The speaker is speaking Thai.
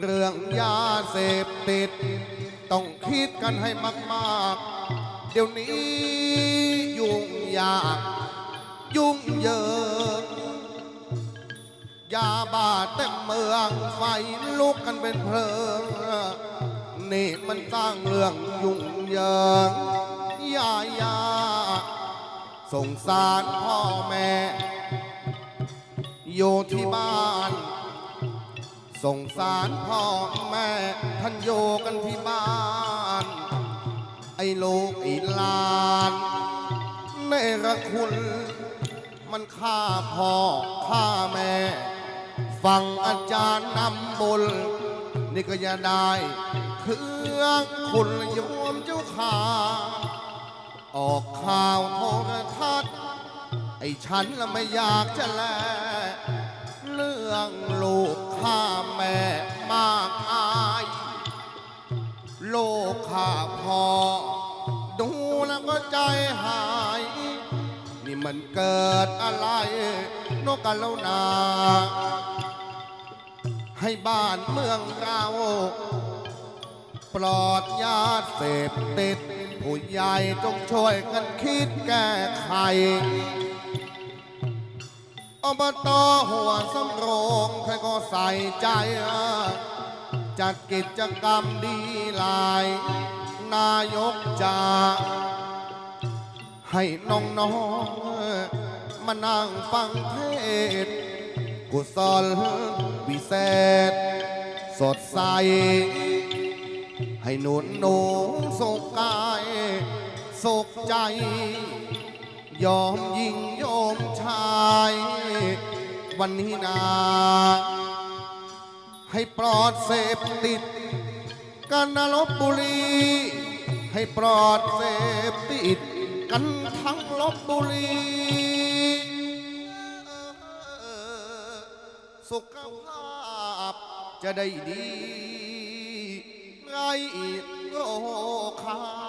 เรื่องยาเสพติด ต้องคิดกันให้มากๆ เดี๋ยวนี้ยุ่งยากยุ่งเหยิงยาบ้าเต็มเมืองไฟลุกกันเป็นเพลิง นี่มันสร้างเรื่องยุ่งเหยิงยายาสงสารพ่อแม่ อยู่ที่บ้าน สงสารพ่อแม่ท่านอยู่กันที่บ้าน ไอ้ลูกไอ้หลานเนรคุณ มันฆ่าพ่อฆ่าแม่ ฟังอาจารย์นำบุญนี่ก็อย่าได้เครื่องคุณโยมเจ้าขาออกข่าวโทรทัศน์ไอ้ฉันละไม่อยากจะแล รื่องลูกฆ่าแม่มากมายโลกข้าพ่อดูแล้วก็ใจหาย นี่มันเกิดอะไร นกกันแล้วนา ให้บ้านเมืองเรา ปลอดยาเสพติด ผู้ใหญ่จงช่วยกันคิดแก้ไข อบตหัวสำโรงใครก็ใส่ใจ จัดกิจกรรมดีหลาย นายกจะให้น้องๆมานั่งฟังเทศ กุศลวิเศษ สดใส ให้หนุนหนูสุขกาย สุขใจ ยอมยิงยอมชาย วันนี้นา ให้ปลอดเสพติดกันนลบบุรี ให้ปลอดเสพติดกันทั้งลบบุรี สุขภาพจะได้ดีไรโรคา